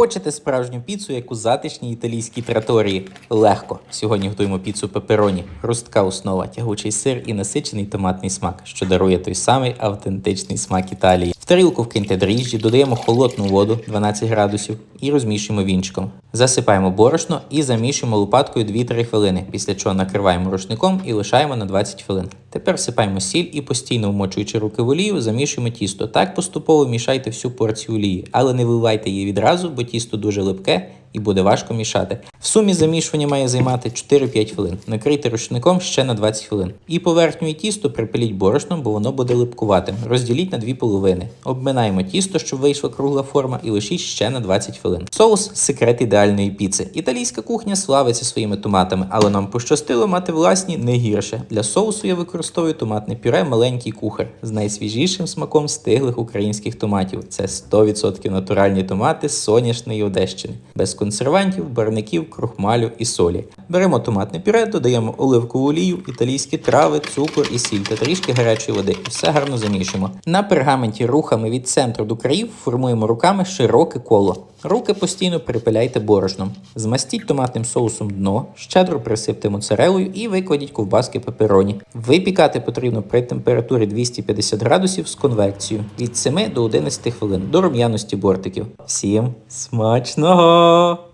Хочете справжню піцу, як у затишній італійській траторії? Легко. Сьогодні готуємо піцу пепероні, хрустка основа, тягучий сир і насичений томатний смак, що дарує той самий автентичний смак Італії. Тарілку вкиньте дріжджі, додаємо холодну воду 12 градусів і розмішуємо вінчиком. Засипаємо борошно і замішуємо лопаткою 2-3 хвилини, після чого накриваємо рушником і лишаємо на 20 хвилин. Тепер всипаємо сіль і постійно вмочуючи руки в олію, замішуємо тісто. Так поступово мішайте всю порцію олії, але не виливайте її відразу, бо тісто дуже липке і буде важко мішати. В сумі замішування має займати 4-5 хвилин. Накрийте рушником ще на 20 хвилин. І поверхню і тісто припиліть борошном, бо воно буде липкуватим. Розділіть на дві половини. Обминаємо тісто, щоб вийшла кругла форма, і лишіть ще на 20 хвилин. Соус секрет ідеальної піци. Італійська кухня славиться своїми томатами, але нам пощастило мати власні не гірше. Для соусу я використовую томатне пюре маленький кухар з найсвіжішим смаком стиглих українських томатів. Це 100% натуральні томати з соняшної Одещини, без консервантів, барників, крохмалю і солі. Беремо томатне пюре, додаємо оливкову олію, італійські трави, цукор і сіль та трішки гарячої води. І все гарно замішуємо. На пергаменті рухами від центру до країв формуємо руками широке коло. Руки постійно припиляйте борошном. Змастіть томатним соусом дно, щедро присипте моцарелою і викладіть ковбаски пепероні. Випікати потрібно при температурі 250 градусів з конвекцією від 7 до 11 хвилин до рум'яності бортиків. Всім смачного!